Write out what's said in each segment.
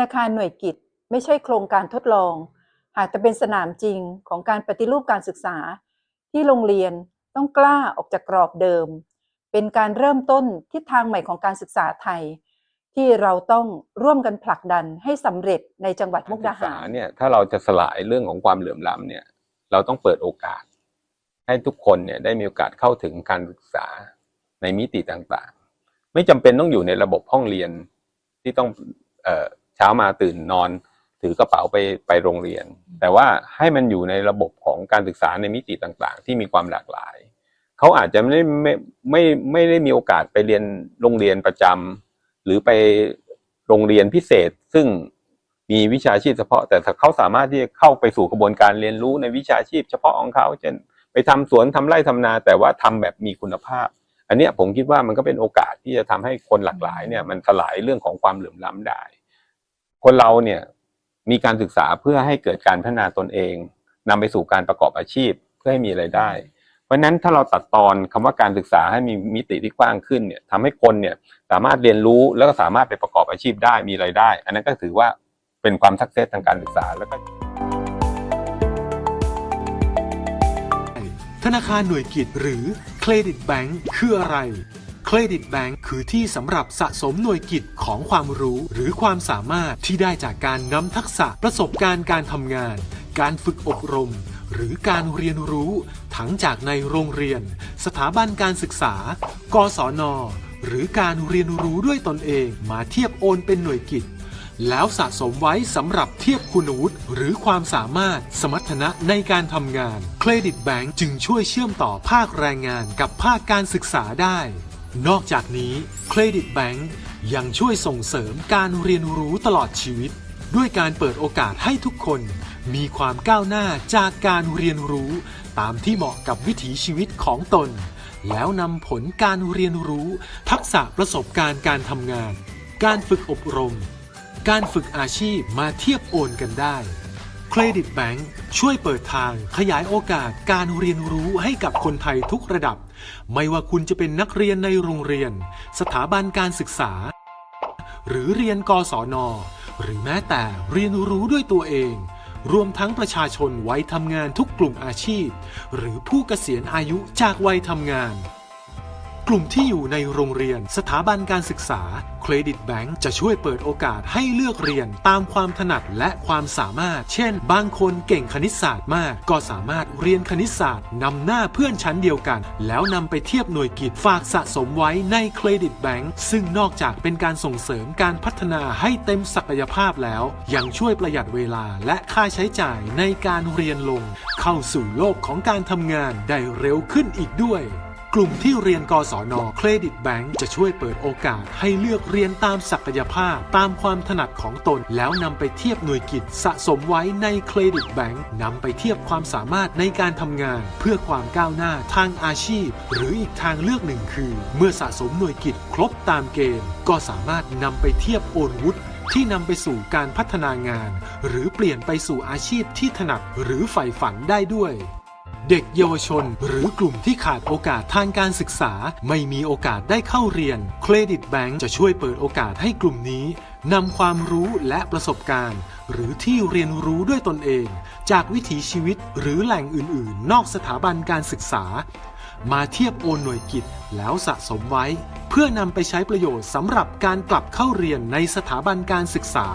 นาคารหน่วยกิจ ไม่ใช่โครงการทดลอง หากจะเป็นสนามจริงของการปฏิรูปการศึกษา ที่โรงเรียนต้องกล้าออกจากกรอบเดิม เป็นการเริ่มต้นทิศทางใหม่ของการศึกษาไทย ที่เราต้องร่วมกันผลักดันให้สำเร็จในจังหวัดมุกดาหารเนี่ยถ้าเราจะสลายเรื่องของความเหลื่อมล้ำเนี่ยเราต้องเปิดโอกาส ให้ทุกคนเนี่ยได้มีโอกาสเข้าถึงการศึกษาในมิติต่างๆ ไม่จำเป็นต้องอยู่ในระบบห้องเรียนที่ต้องเอ ช้ามาตื่นนอน ถือกระเป๋าไปไปโรงเรียน แต่ว่าให้มันอยู่ในระบบของการศึกษาในมิติต่างๆ ที่มีความหลากหลายเขาอาจจะไม่ได้ไม่ไม่ไม่ได้มีโอกาสไปเรียนโรงเรียนประจำหรือไปโรงเรียนพิเศษ ซึ่งมีวิชาชีพเฉพาะ แต่ถ้าเขาสามารถที่จะเข้าไปสู่กระบวนการเรียนรู้ในวิชาชีพเฉพาะของเขาเช่นไปทำสวนทำไร่ทำนา แต่ว่าทำแบบมีคุณภาพ อันเนี้ยผมคิดว่ามันก็เป็นโอกาสที่จะทำให้คนหลากหลายเนี่ยมันสลายเรื่องของความเหลื่อมล้ำได้ คนเราเนี่ยมีการศึกษาเพื่อให้เกิดการพัฒนาตนเองนำไปสู่การประกอบอาชีพเพื่อให้มีไรายได้ เพราะฉะนั้นถ้าเราตัดตอนคำว่าการศึกษาให้มีมิติที่กว้างขึ้นเนี่ยทำให้คนเนี่ยสามารถเรียนรู้แล้วก็สามารถไปประกอบอาชีพได้มีไรายได้ อันนั้นก็ถือว่าเป็นความสักเซสทางการศึกษาแล้วก็ธนาคารหน่วยกิจหรือเครดิตแบงค์คืออะไร เครดิตแบงค์คือที่สำหรับสะสมหน่วยกิจของความรู้หรือความสามารถที่ได้จากการนำทักษะประสบการณ์การทำงาน การฝึกอบรม หรือการเรียนรู้ทั้งจากในโรงเรียน สถาบันการศึกษา กศน หรือการเรียนรู้ด้วยตนเองมาเทียบโอนเป็นหน่วยกิจแล้วสะสมไว้สำหรับเทียบคุณวุฒิหรือความสามารถสมรรถนะในการทำงาน เครดิตแบงก์จึงช่วยเชื่อมต่อภาคแรงงานกับภาคการศึกษาได้ นอกจากนี้เครดิตแบงก์ยังช่วยส่งเสริมการเรียนรู้ตลอดชีวิต ด้วยการเปิดโอกาสให้ทุกคนมีความก้าวหน้าจากการเรียนรู้ตามที่เหมาะกับวิถีชีวิตของตน แล้วนำผลการเรียนรู้ ทักษะประสบการณ์การทำงาน การฝึกอบรม การฝึกอาชีพมาเทียบโอนกันได้ เครดิตแบงค์ช่วยเปิดทางขยายโอกาสการเรียนรู้ให้กับคนไทยทุกระดับ ไม่ว่าคุณจะเป็นนักเรียนในโรงเรียน สถาบันการศึกษา หรือเรียนกศน หรือแม้แต่เรียนรู้ด้วยตัวเอง รวมทั้งประชาชนวัยทำงานทุกกลุ่มอาชีพ หรือผู้เกษียณอายุจากวัยทำงาน กลุ่มที่อยู่ในโรงเรียน สถาบันการศึกษา เครดิตแบงก์จะช่วยเปิดโอกาสให้เลือกเรียนตามความถนัดและความสามารถ เช่น บางคนเก่งคณิตศาสตร์มาก ก็สามารถเรียนคณิตศาสตร์นำหน้าเพื่อนชั้นเดียวกัน แล้วนำไปเทียบหน่วยกิจฝากสะสมไว้ในเครดิตแบงก์ซึ่งนอกจากเป็นการส่งเสริมการพัฒนาให้เต็มศักยภาพแล้ว ยังช่วยประหยัดเวลาและค่าใช้จ่ายในการเรียนลง เข้าสู่โลกของการทำงานได้เร็วขึ้นอีกด้วย กลุ่มที่เรียนกศนเครดิตแบงก์จะช่วยเปิดโอกาสให้เลือกเรียนตามศักยภาพ ตามความถนัดของตน แล้วนำไปเทียบหน่วยกิจสะสมไว้ในเครดิตแบงก์นำไปเทียบความสามารถในการทำงาน เพื่อความก้าวหน้าทางอาชีพ หรืออีกทางเลือกหนึ่งคือ เมื่อสะสมหน่วยกิจครบตามเกณฑ์ก็สามารถนำไปเทียบโอนวุฒิที่นำไปสู่การพัฒนางาน หรือเปลี่ยนไปสู่อาชีพที่ถนัดหรือใฝ่ฝันได้ด้วย เด็กเยาวชน หรือกลุ่มที่ขาดโอกาสทางการศึกษา ไม่มีโอกาสได้เข้าเรียน เครดิตแบงก์จะช่วยเปิดโอกาสให้กลุ่มนี้นำความรู้และประสบการณ์ หรือที่เรียนรู้ด้วยตนเอง จากวิถีชีวิตหรือแหล่งอื่น ๆ นอกสถาบันการศึกษา มาเทียบโอนหน่วยกิจแล้วสะสมไว้ เพื่อนำไปใช้ประโยชน์สำหรับการกลับเข้าเรียนในสถาบันการศึกษา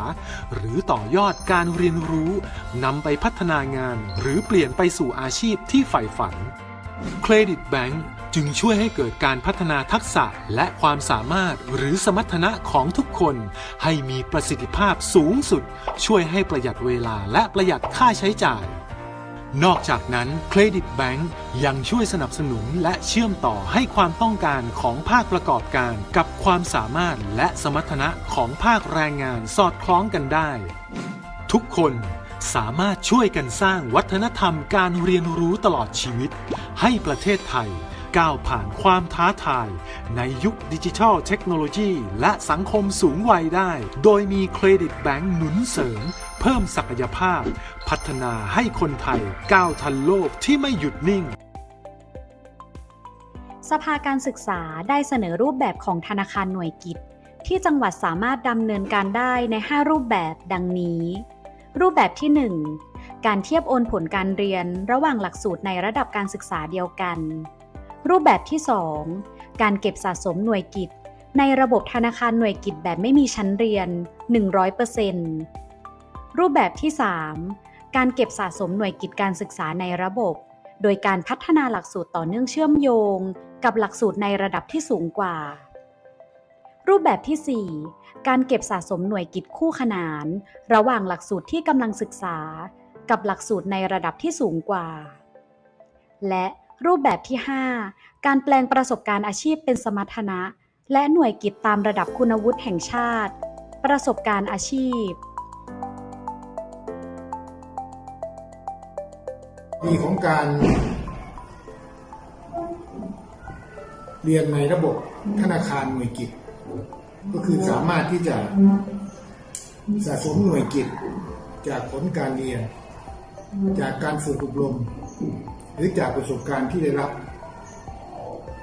หรือต่อยอดการเรียนรู้นำไปพัฒนางาน หรือเปลี่ยนไปสู่อาชีพที่ใฝ่ฝันเครดิตแบงก์จึงช่วยให้เกิดการพัฒนาทักษะและความสามารถหรือสมรรถนะของทุกคน ให้มีประสิทธิภาพสูงสุด ช่วยให้ประหยัดเวลาและประหยัดค่าใช้จ่าย นอกจากนั้นเครดิตแบงก์ยังช่วยสนับสนุนและเชื่อมต่อให้ความต้องการของภาคประกอบการ กับความสามารถและสมรรถนะของภาคแรงงานสอดคล้องกันได้ ทุกคนสามารถช่วยกันสร้างวัฒนธรรมการเรียนรู้ตลอดชีวิต ให้ประเทศไทย ก้าวผ่านความท้าทาย ในยุคดิจิทัลเทคโนโลยี และสังคมสูงวัยได้ โดยมีเครดิตแบงก์หนุนเสริม เพิ่มศักยภาพ พัฒนาให้คนไทยก้าวทันโลกที่ไม่หยุดนิ่งสภาการศึกษาได้เสนอรูปแบบของธนาคารหน่วยกิจ ที่จังหวัดสามารถดำเนินการได้ใน 5 รูปแบบดังนี้ รูปแบบที่ 1 การเทียบโอนผลการเรียนระหว่างหลักสูตรในระดับการศึกษาเดียวกัน รูปแบบที่ 2 การเก็บสะสมหน่วยกิจ ในระบบธนาคารหน่วยกิจแบบไม่มีชั้นเรียน 100%รูปแบบที่ 3 การเก็บสะสมหน่วยกิจการศึกษาในระบบ โดยการพัฒนาหลักสูตรต่อเนื่องเชื่อมโยง กับหลักสูตรในระดับที่สูงกว่า รูปแบบที่ 4 การเก็บสะสมหน่วยกิจคู่ขนาน ระหว่างหลักสูตรที่กำลังศึกษา กับหลักสูตรในระดับที่สูงกว่า และ รูปแบบที่ 5 การแปลงประสบการณ์อาชีพเป็นสมรรถนะ และหน่วยกิจตามระดับคุณวุฒิแห่งชาติ ประสบการณ์อาชีพดีของการเรียนในระบบธนาคารหน่วยกิจ ก็คือสามารถที่จะสะสมหน่วยกิจ จากผลการเรียน จากการฝึกอบรม หรือจากประสบการณ์ที่ได้รับ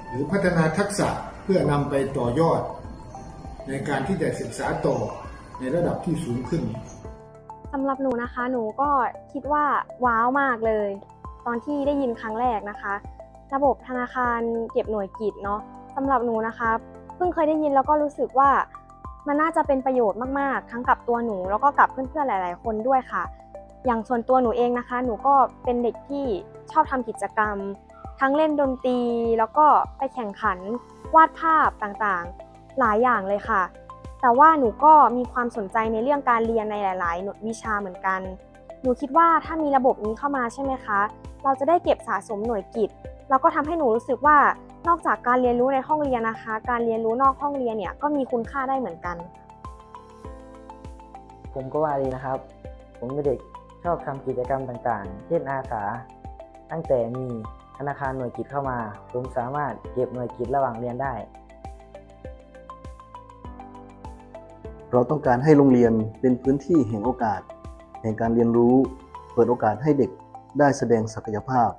หรือพัฒนาทักษะเพื่อนำไปต่อยอด ในการที่จะศึกษาต่อในระดับที่สูงขึ้นสำหรับหนูนะคะ หนูก็คิดว่าว้าวมากเลย ตอนที่ได้ยินครั้งแรกนะคะ ระบบธนาคารเก็บหน่วยกิจเนาะสำหรับหนูนะคะเพิ่งเคยได้ยินแล้วก็รู้สึกว่ามันน่าจะเป็นประโยชน์มากๆ ทั้งกับตัวหนูแล้วก็กับเพื่อนๆหลาย ๆ คนด้วยค่ะ อย่างส่วนตัวหนูเองนะคะ หนูก็เป็นเด็กที่ชอบทำกิจกรรม ทั้งเล่นดนตรีแล้วก็ไปแข่งขันวาดภาพต่างๆ หลายอย่างเลยค่ะ แต่ว่าหนูก็มีความสนใจในเรื่องการเรียนในหลาย ๆ วิชาเหมือนกัน หนูคิดว่าถ้ามีระบบนี้เข้ามาใช่ไหมคะ เราจะได้เก็บสะสมหน่วยกิจ แล้วก็ทำให้หนูรู้สึกว่านอกจากการเรียนรู้ในห้องเรียนนะคะ การเรียนรู้นอกห้องเรียนเนี่ยก็มีคุณค่าได้เหมือนกัน ผมก็ว่าดีนะครับ ผมเป็นเด็ก ชอบทำกิจกรรมต่างๆ เช่นอาสา ตั้งแต่มีธนาคารหน่วยกิจเข้ามา ผมสามารถเก็บหน่วยกิจระหว่างเรียนได้ เราต้องการให้โรงเรียนเป็นพื้นที่แห่งโอกาส แห่งการเรียนรู้ เปิดโอกาสให้เด็กได้แสดงศักยภาพ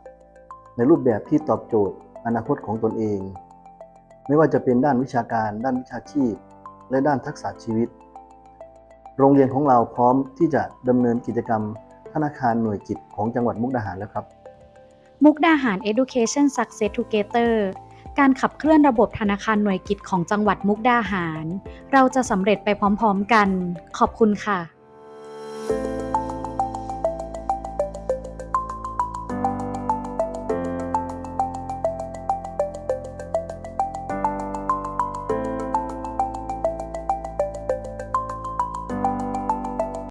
ในรูปแบบที่ตอบโจทย์อนาคตของตนเอง ไม่ว่าจะเป็นด้านวิชาการ ด้านวิชาชีพ และด้านทักษะชีวิต โรงเรียนของเราพร้อมที่จะดำเนินกิจกรรม ธนาคารหน่วยกิจของจังหวัดมุกดาหารแล้วครับ มุกดาหาร Education Success Together การขับเคลื่อนระบบธนาคารหน่วยกิจของจังหวัดมุกดาหาร เราจะสำเร็จไปพร้อมๆกัน ขอบคุณค่ะ